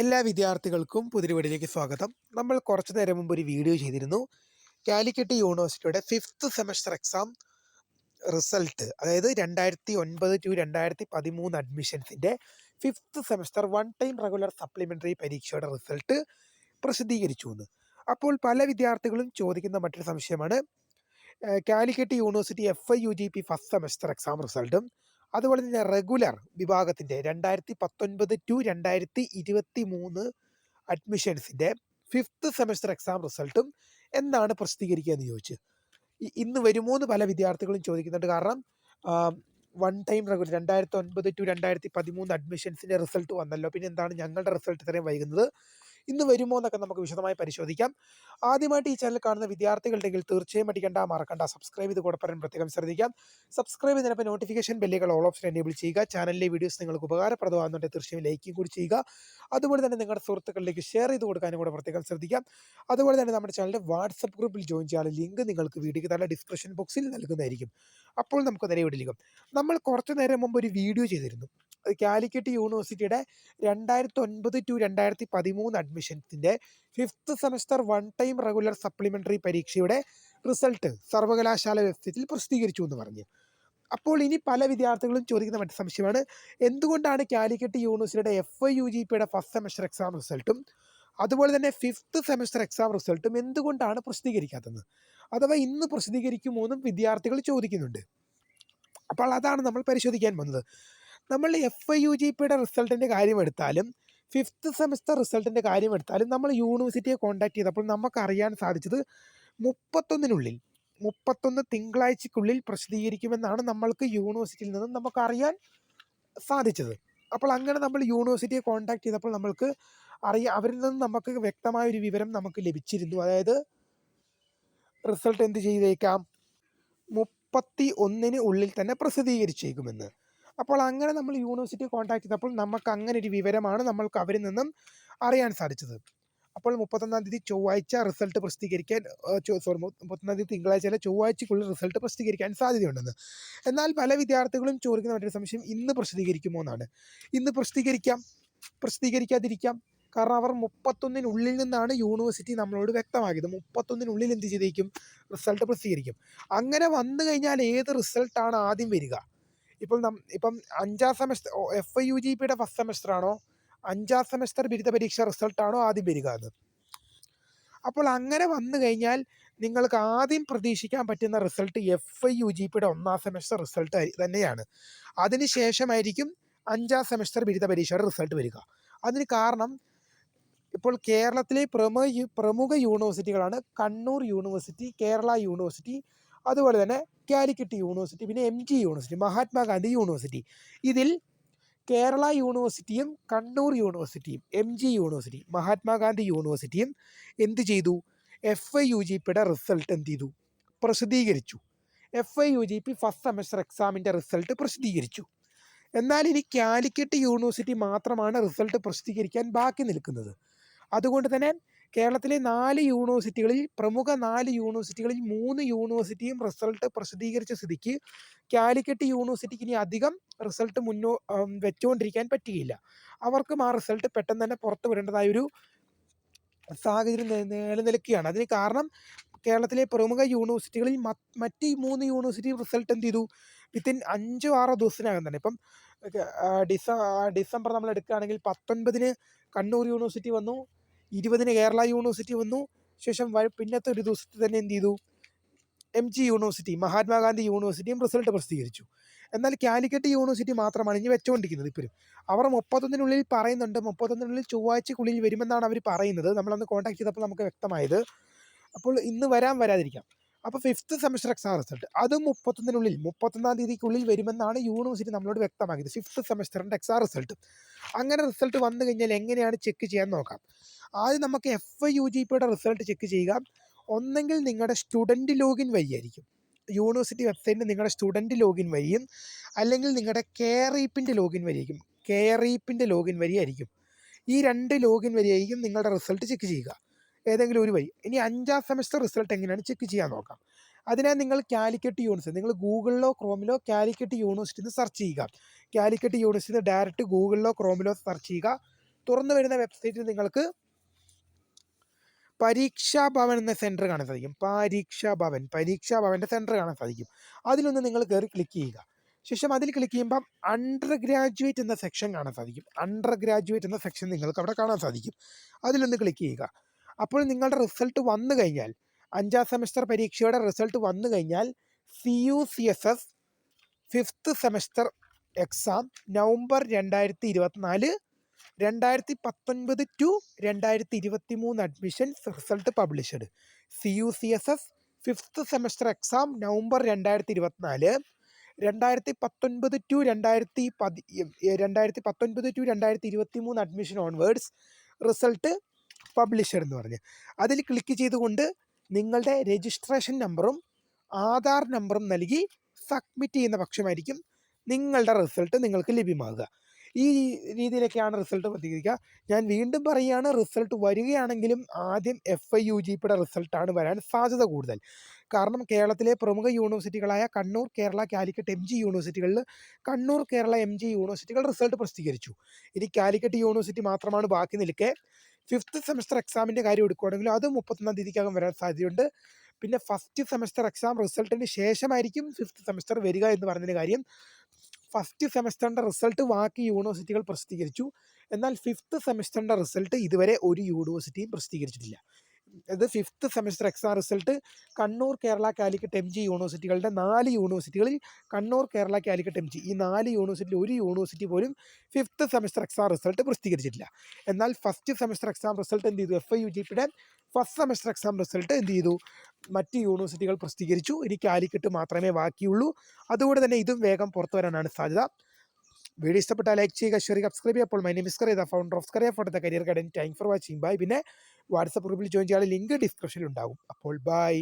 എല്ലാ വിദ്യാർത്ഥികൾക്കും പുതിയ വീഡിയോയിലേക്ക് സ്വാഗതം. നമ്മൾ കുറച്ച് നേരം മുമ്പ് ഒരു വീഡിയോ ചെയ്തിരുന്നു. കാലിക്കറ്റ് യൂണിവേഴ്സിറ്റിയുടെ ഫിഫ്ത്ത് സെമസ്റ്റർ എക്സാം റിസൾട്ട് അതായത് രണ്ടായിരത്തി ഒൻപത് ടു രണ്ടായിരത്തി പതിമൂന്ന് അഡ്മിഷൻസിന്റെ fifth semester one time regular supplementary പരീക്ഷയുടെ റിസൾട്ട് പ്രസിദ്ധീകരിച്ചു എന്ന്. അപ്പോൾ പല വിദ്യാർത്ഥികളും ചോദിക്കുന്ന മറ്റൊരു സംശയമാണ് Calicut university F I U G P first semester exam റിസൾട്ടും അതുപോലെ തന്നെ റെഗുലർ വിഭാഗത്തിന്റെ രണ്ടായിരത്തി പത്തൊൻപത് ടു രണ്ടായിരത്തി ഇരുപത്തി മൂന്ന് അഡ്മിഷൻസിന്റെ ഫിഫ്ത്ത് സെമസ്റ്റർ എക്സാം റിസൾട്ടും എന്നാണ് പ്രസിദ്ധീകരിക്കുക എന്ന് ചോദിച്ചു. ഇന്ന് വരുമോ എന്ന് പല വിദ്യാർത്ഥികളും ചോദിക്കുന്നുണ്ട്. കാരണം വൺ ടൈം റെഗുലർ രണ്ടായിരത്തി ഒൻപത് ടു രണ്ടായിരത്തി പതിമൂന്ന് അഡ്മിഷൻസിന്റെ റിസൾട്ട് വന്നല്ലോ. പിന്നെ എന്താണ് ഞങ്ങളുടെ റിസൾട്ട് ഇത്രയും വൈകുന്നത്? ഇന്ന് വരുമോ എന്നൊക്കെ നമുക്ക് വിശദമായി പരിശോധിക്കാം. ആദ്യമായിട്ട് ഈ ചാനൽ കാണുന്ന വിദ്യാർത്ഥികളുണ്ടെങ്കിൽ തീർച്ചയായും അടിക്കേണ്ട മറക്കണ്ട സബ്സ്ക്രൈബ് ചെയ്ത് കൂടെ പറയാൻ പ്രത്യേകം ശ്രദ്ധിക്കാം. സബ്സ്ക്രൈബ് ചെയ്തപ്പോൾ നോട്ടിഫിക്കേഷൻ ബെല്ലുകൾ ഓൾ ഓപ്ഷൻ എനേബിൾ ചെയ്യുക. ചാനലിലെ വീഡിയോസ് നിങ്ങൾക്ക് ഉപകാരപ്രദമാകുന്നുണ്ട് തീർച്ചയായും ലൈക്കും കൂടി ചെയ്യുക. അതുപോലെ തന്നെ നിങ്ങളുടെ സുഹൃത്തുക്കളിലേക്ക് ഷെയർ ചെയ്ത് കൊടുക്കാനും കൂടെ പ്രത്യേകം ശ്രദ്ധിക്കാം. അതുപോലെ തന്നെ നമ്മുടെ ചാനലിന്റെ വാട്സപ്പ് ഗ്രൂപ്പിൽ ജോയിൻ ചെയ്യാനുള്ള ലിങ്ക് നിങ്ങൾക്ക് വീഡിയോയ്ക്ക് തന്നെ ഡിസ്ക്രിപ്ഷൻ ബോക്സിൽ നൽകുന്നതായിരിക്കും. അപ്പോൾ നമുക്ക് നേരെ വീട്ടിലേക്കും നമ്മൾ കുറച്ച് നേരം മുമ്പ് ഒരു വീഡിയോ ചെയ്തിരുന്നു. കാലിക്കറ്റ് യൂണിവേഴ്സിറ്റിയുടെ രണ്ടായിരത്തി ഒൻപത് ടു രണ്ടായിരത്തി പതിമൂന്ന് അഡ്മിഷൻസിന്റെ fifth semester one time regular supplementary പരീക്ഷയുടെ റിസൾട്ട് സർവകലാശാല വെബ്സൈറ്റിൽ പ്രസിദ്ധീകരിച്ചു എന്ന് പറഞ്ഞു. അപ്പോൾ ഇനി പല വിദ്യാർത്ഥികളും ചോദിക്കുന്ന മറ്റു സംശയമാണ് എന്തുകൊണ്ടാണ് കാലിക്കറ്റ് യൂണിവേഴ്സിറ്റിയുടെ എഫ് ഐ യു ജി പിയുടെ ഫസ്റ്റ് സെമസ്റ്റർ എക്സാം റിസൾട്ടും അതുപോലെ തന്നെ ഫിഫ്ത്ത് സെമസ്റ്റർ എക്സാം റിസൾട്ടും എന്തുകൊണ്ടാണ് പ്രസിദ്ധീകരിക്കാത്തത്? അഥവാ ഇന്ന് പ്രസിദ്ധീകരിക്കുമോ എന്നും വിദ്യാർത്ഥികൾ ചോദിക്കുന്നുണ്ട്. അപ്പോൾ അതാണ് നമ്മൾ പരിശോധിക്കാൻ വന്നത് നമ്മൾ എഫ് ഐ യു ജി പിയുടെ റിസൾട്ടിന്റെ കാര്യം എടുത്താലും ഫിഫ്ത്ത് സെമസ്റ്റർ റിസൾട്ടിന്റെ കാര്യം എടുത്താലും നമ്മൾ യൂണിവേഴ്സിറ്റിയെ കോൺടാക്ട് ചെയ്തപ്പോൾ നമുക്ക് അറിയാൻ സാധിച്ചത് മുപ്പത്തൊന്നിനുള്ളിൽ മുപ്പത്തൊന്ന് തിങ്കളാഴ്ചക്കുള്ളിൽ പ്രസിദ്ധീകരിക്കുമെന്നാണ് നമ്മൾക്ക് യൂണിവേഴ്സിറ്റിയിൽ നിന്നും നമുക്ക് അറിയാൻ സാധിച്ചത്. അപ്പോൾ അങ്ങനെ നമ്മൾ യൂണിവേഴ്സിറ്റിയെ കോൺടാക്ട് ചെയ്തപ്പോൾ നമ്മൾക്ക് അറിയാം അവരിൽ നിന്ന് നമുക്ക് വ്യക്തമായ ഒരു വിവരം നമുക്ക് ലഭിച്ചിരുന്നു. അതായത് റിസൾട്ട് എന്ത് ചെയ്തേക്കാം? മുപ്പത്തി ഒന്നിന് ഉള്ളിൽ തന്നെ പ്രസിദ്ധീകരിച്ചേക്കുമെന്ന്. അപ്പോൾ അങ്ങനെ നമ്മൾ യൂണിവേഴ്സിറ്റി കോൺടാക്ട് ചെയ്തപ്പോൾ നമുക്ക് അങ്ങനെ ഒരു വിവരമാണ് നമ്മൾക്ക് അവരിൽ നിന്നും അറിയാൻ സാധിച്ചത്. അപ്പോൾ മുപ്പത്തൊന്നാം തീയതി ചൊവ്വാഴ്ച റിസൾട്ട് പ്രസിദ്ധീകരിക്കാൻ സോറി മുപ്പത്തൊന്നാം തീയതി തിങ്കളാഴ്ച അല്ല ചൊവ്വാഴ്ചക്കുള്ളിൽ റിസൾട്ട് പ്രസിദ്ധീകരിക്കാൻ സാധ്യതയുണ്ടെന്ന്. എന്നാൽ പല വിദ്യാർത്ഥികളും ചോദിക്കുന്ന മറ്റൊരു സംശയം ഇന്ന് പ്രസിദ്ധീകരിക്കുമോ എന്നാണ്. ഇന്ന് പ്രസിദ്ധീകരിക്കാം പ്രസിദ്ധീകരിക്കാതിരിക്കാം. കാരണം അവർ മുപ്പത്തൊന്നിനുള്ളിൽ നിന്നാണ് യൂണിവേഴ്സിറ്റി നമ്മളോട് വ്യക്തമാക്കിയത്. മുപ്പത്തൊന്നിനുള്ളിൽ എന്ത് ചെയ്തേക്കും? റിസൾട്ട് പ്രസിദ്ധീകരിക്കും. അങ്ങനെ വന്നു കഴിഞ്ഞാൽ ഏത് റിസൾട്ടാണ് ആദ്യം വരിക? ഇപ്പോൾ ഇപ്പം അഞ്ചാം semester F I U G പിയുടെ ഫസ്റ്റ് സെമസ്റ്റർ ആണോ? അഞ്ചാം സെമസ്റ്റർ ബിരുദ പരീക്ഷ റിസൾട്ടാണോ ആദ്യം വരിക അത് അപ്പോൾ അങ്ങനെ വന്നു കഴിഞ്ഞാൽ നിങ്ങൾക്ക് ആദ്യം പ്രതീക്ഷിക്കാൻ പറ്റുന്ന result F I U G പിയുടെ ഒന്നാം സെമസ്റ്റർ റിസൾട്ട് തന്നെയാണ്. അതിനുശേഷമായിരിക്കും അഞ്ചാം സെമസ്റ്റർ ബിരുദ പരീക്ഷയുടെ റിസൾട്ട് വരിക. അതിന് കാരണം ഇപ്പോൾ കേരളത്തിലെ പ്രമുഖ പ്രമുഖ യൂണിവേഴ്സിറ്റികളാണ് കണ്ണൂർ യൂണിവേഴ്സിറ്റി കേരള യൂണിവേഴ്സിറ്റി അതുപോലെ തന്നെ കാലിക്കറ്റ് യൂണിവേഴ്സിറ്റി പിന്നെ M G university Mahatma Gandhi university. ഇതിൽ കേരള യൂണിവേഴ്സിറ്റിയും കണ്ണൂർ യൂണിവേഴ്സിറ്റിയും എം ജി യൂണിവേഴ്സിറ്റി മഹാത്മാഗാന്ധി യൂണിവേഴ്സിറ്റിയും എന്ത് ചെയ്തു? എഫ് ഐ യു ജി പിയുടെ റിസൾട്ട് എന്ത് ചെയ്തു? പ്രസിദ്ധീകരിച്ചു. F I U G P first semester എക്സാമിന്റെ റിസൾട്ട് പ്രസിദ്ധീകരിച്ചു. എന്നാൽ ഇനി കാലിക്കറ്റ് യൂണിവേഴ്സിറ്റി മാത്രമാണ് റിസൾട്ട് പ്രസിദ്ധീകരിക്കാൻ ബാക്കി നിൽക്കുന്നത്. അതുകൊണ്ട് തന്നെ കേരളത്തിലെ നാല് യൂണിവേഴ്സിറ്റികളിൽ പ്രമുഖ നാല് യൂണിവേഴ്സിറ്റികളിൽ മൂന്ന് യൂണിവേഴ്സിറ്റിയും റിസൾട്ട് പ്രസിദ്ധീകരിച്ച സ്ഥിതിക്ക് കാലിക്കറ്റ് യൂണിവേഴ്സിറ്റിക്ക് ഇനി അധികം റിസൾട്ട് മുന്നോ വെച്ചുകൊണ്ടിരിക്കാൻ പറ്റുകയില്ല അവർക്കും ആ റിസൾട്ട് പെട്ടെന്ന് തന്നെ പുറത്തു വിടേണ്ടതായ ഒരു സാഹചര്യം നിലനിൽക്കുകയാണ്. അതിന് കാരണം കേരളത്തിലെ പ്രമുഖ യൂണിവേഴ്സിറ്റികളിൽ മറ്റ് മൂന്ന് യൂണിവേഴ്സിറ്റി റിസൾട്ട് എന്ത് ചെയ്തു? വിത്തിൻ അഞ്ചോ ആറോ ദിവസത്തിനകം തന്നെ. ഇപ്പം ഡിസംബർ നമ്മൾ എടുക്കുകയാണെങ്കിൽ പത്തൊൻപതിന് കണ്ണൂർ യൂണിവേഴ്സിറ്റി വന്നു. ഇരുപതിന് കേരള യൂണിവേഴ്സിറ്റി വന്നു. ശേഷം പിന്നത്തെ ഒരു ദിവസത്തിൽ തന്നെ എന്ത് ചെയ്തു? എം ജി യൂണിവേഴ്സിറ്റി മഹാത്മാഗാന്ധി യൂണിവേഴ്സിറ്റിയും റിസൾട്ട് പ്രസിദ്ധീകരിച്ചു. എന്നാൽ കാലിക്കറ്റ് യൂണിവേഴ്സിറ്റി മാത്രമാണ് ഇനി വെച്ചുകൊണ്ടിരിക്കുന്നത് ഇപ്പോഴും. അവർ മുപ്പത്തൊന്നിനുള്ളിൽ പറയുന്നുണ്ട്. മുപ്പത്തൊന്നിനുള്ളിൽ ചൊവ്വാഴ്ചക്കുള്ളിൽ വരുമെന്നാണ് അവർ പറയുന്നത്. നമ്മളന്ന് കോൺടാക്ട് ചെയ്തപ്പോൾ നമുക്ക് വ്യക്തമായത്. അപ്പോൾ ഇന്ന് വരാൻ വരാതിരിക്കാം. അപ്പോൾ ഫിഫ്ത്ത് സെമസ്റ്റർ എക്സാം റിസൾട്ട് അത് മുപ്പത്തൊന്നിനുള്ളിൽ മുപ്പത്തൊന്നാം തീയതിക്കുള്ളിൽ വരുമെന്നാണ് യൂണിവേഴ്സിറ്റി നമ്മളോട് വ്യക്തമാക്കിയത്. ഫിഫ്ത്ത് സെമസ്റ്ററിന്റെ എക്സാം റിസൾട്ട് അങ്ങനെ റിസൾട്ട് വന്നു കഴിഞ്ഞാൽ എങ്ങനെയാണ് ചെക്ക് ചെയ്യാൻ നോക്കാം? ആദ്യം നമുക്ക് എഫ് ഐ യു ജി പിയുടെ റിസൾട്ട് ചെക്ക് ചെയ്യുക. ഒന്നെങ്കിൽ നിങ്ങളുടെ സ്റ്റുഡന്റ് ലോഗിൻ വഴിയായിരിക്കും യൂണിവേഴ്സിറ്റി വെബ്സൈറ്റിൽ നിങ്ങളുടെ സ്റ്റുഡന്റ് ലോഗിൻ വഴിയും അല്ലെങ്കിൽ നിങ്ങളുടെ കെയറീപ്പിന്റെ ലോഗിൻ വഴിയായിരിക്കും കെയറീപ്പിന്റെ ലോഗിൻ വഴിയായിരിക്കും ഈ രണ്ട് ലോഗിൻ വഴിയായിരിക്കും നിങ്ങളുടെ റിസൾട്ട് ചെക്ക് ചെയ്യുക. ഏതെങ്കിലും ഒരു വഴി. ഇനി അഞ്ചാം സെമസ്റ്റർ റിസൾട്ട് എങ്ങനെയാണ് ചെക്ക് ചെയ്യാൻ നോക്കാം. അതിനായി നിങ്ങൾ കാലിക്കറ്റ് യൂണിവേഴ്സിറ്റി നിങ്ങൾ ഗൂഗിളിലോ ക്രോമിലോ കാലിക്കറ്റ് യൂണിവേഴ്സിറ്റി എന്ന് സെർച്ച് ചെയ്യുക. കാലിക്കറ്റ് യൂണിവേഴ്സിറ്റി ഡയറക്റ്റ് ഗൂഗിളിലോ ക്രോമിലോ സെർച്ച് ചെയ്യുക. തുറന്നു വരുന്ന വെബ്സൈറ്റിൽ നിങ്ങൾക്ക് പരീക്ഷാ ഭവൻ എന്ന സെന്റർ കാണാൻ സാധിക്കും. പരീക്ഷാ ഭവൻ പരീക്ഷാ ഭവന്റെ സെന്റർ കാണാൻ സാധിക്കും. അതിലൊന്ന് നിങ്ങൾ കയറി ക്ലിക്ക് ചെയ്യുക. ശേഷം അതിൽ ക്ലിക്ക് ചെയ്യുമ്പം അണ്ടർ ഗ്രാജുവേറ്റ് എന്ന സെക്ഷൻ കാണാൻ സാധിക്കും. അണ്ടർ ഗ്രാജുവേറ്റ് എന്ന സെക്ഷൻ നിങ്ങൾക്ക് അവിടെ കാണാൻ സാധിക്കും. അതിലൊന്ന് ക്ലിക്ക് ചെയ്യുക. അപ്പോൾ നിങ്ങളുടെ റിസൾട്ട് വന്നു കഴിഞ്ഞാൽ അഞ്ചാം സെമസ്റ്റർ പരീക്ഷയുടെ റിസൾട്ട് വന്നു കഴിഞ്ഞാൽ C U C S S fifth semester exam November രണ്ടായിരത്തി ഇരുപത്തിനാല് രണ്ടായിരത്തി പത്തൊൻപത് ടു രണ്ടായിരത്തി ഇരുപത്തി മൂന്ന് admission result published C U C S S fifth semester exam November രണ്ടായിരത്തി ഇരുപത്തിനാല് രണ്ടായിരത്തി പത്തൊൻപത് ടു രണ്ടായിരത്തി പതി രണ്ടായിരത്തി പത്തൊൻപത് ടു രണ്ടായിരത്തി ഇരുപത്തി മൂന്ന് അഡ്മിഷൻ ഓൺവേർഡ്സ് റിസൾട്ട് പബ്ലിഷർ എന്ന് പറഞ്ഞ്. അതിൽ ക്ലിക്ക് ചെയ്തുകൊണ്ട് നിങ്ങളുടെ രജിസ്ട്രേഷൻ നമ്പറും ആധാർ നമ്പറും നൽകി സബ്മിറ്റ് ചെയ്യുന്ന പക്ഷമായിരിക്കും നിങ്ങളുടെ റിസൾട്ട് നിങ്ങൾക്ക് ലഭ്യമാകുക. ഈ രീതിയിലൊക്കെയാണ് റിസൾട്ട് പ്രതികരിക്കുക. ഞാൻ വീണ്ടും പറയുകയാണ് റിസൾട്ട് വരികയാണെങ്കിലും ആദ്യം എഫ് ഐ യു ജി പിയുടെ റിസൾട്ടാണ് വരാൻ സാധ്യത കൂടുതൽ. കാരണം കേരളത്തിലെ പ്രമുഖ യൂണിവേഴ്സിറ്റികളായ കണ്ണൂർ കേരള കാലിക്കറ്റ് എം ജി യൂണിവേഴ്സിറ്റികളിൽ കണ്ണൂർ കേരള എം ജി യൂണിവേഴ്സിറ്റികൾ റിസൾട്ട് പ്രസിദ്ധീകരിച്ചു. ഇനി കാലിക്കറ്റ് യൂണിവേഴ്സിറ്റി മാത്രമാണ് ബാക്കി നിൽക്കെ. ഫിഫ്ത്ത് സെമസ്റ്റർ എക്സാമിന്റെ കാര്യം എടുക്കുകയാണെങ്കിൽ അത് മുപ്പത്തൊന്നാം തീയതിക്കകം വരാൻ സാധ്യതയുണ്ട്. പിന്നെ ഫസ്റ്റ് സെമസ്റ്റർ എക്സാം റിസൾട്ടിന് ശേഷമായിരിക്കും ഫിഫ്ത്ത് സെമസ്റ്റർ വരിക എന്ന് പറഞ്ഞതിന് കാര്യം. ഫസ്റ്റ് സെമസ്റ്ററിന്റെ റിസൾട്ട് ബാക്കി യൂണിവേഴ്സിറ്റികൾ പ്രസിദ്ധീകരിച്ചു. എന്നാൽ ഫിഫ്ത്ത് സെമസ്റ്ററിന്റെ റിസൾട്ട് ഇതുവരെ ഒരു യൂണിവേഴ്സിറ്റിയും പ്രസിദ്ധീകരിച്ചിട്ടില്ല. ഇത് fifth semester exam result Kannur Kerala Calicut M G യൂണിവേഴ്സിറ്റികളുടെ നാല് യൂണിവേഴ്സിറ്റികളിൽ കണ്ണൂർ കേരള കാലിക്കറ്റ് എം ജി. ഈ നാല് യൂണിവേഴ്സിറ്റിയിൽ ഒരു യൂണിവേഴ്സിറ്റി പോലും ഫിഫ്ത്ത് സെമസ്റ്റർ എക്സാം റിസൾട്ട് പ്രസിദ്ധീകരിച്ചിട്ടില്ല. എന്നാൽ ഫസ്റ്റ് സെമസ്റ്റർ എക്സാം റിസൾട്ട് എന്ത് ചെയ്തു? എഫ് ഐ യു ജി പിയുടെ ഫസ്റ്റ് സെമസ്റ്റർ എക്സാം റിസൾട്ട് എന്ത് ചെയ്തു? മറ്റ് യൂണിവേഴ്സിറ്റികൾ പ്രസിദ്ധീകരിച്ചു. ഇനി കാലിക്കറ്റ് മാത്രമേ ബാക്കിയുള്ളൂ. അതുകൊണ്ട് തന്നെ ഇതും വേഗം പുറത്തു വരാനാണ് സാധ്യത. വീഡിയോ ഇഷ്ടപ്പെട്ടാൽ ലൈക്ക് ചെയ്യുക ഷെയർ സബ്സ്ക്രൈബ് ചെയ്യുക. അപ്പോൾ my name is Kariya founder of Kariya for the career guidance thank for watching bye പിന്നെ വാട്സപ്പ് ഗ്രൂപ്പിൽ ജോയിൻ ചെയ്യാൻ ലിങ്ക് ഡിസ്ക്രിപ്ഷനിൽ ഉണ്ടാകും അപ്പോൾ ബൈ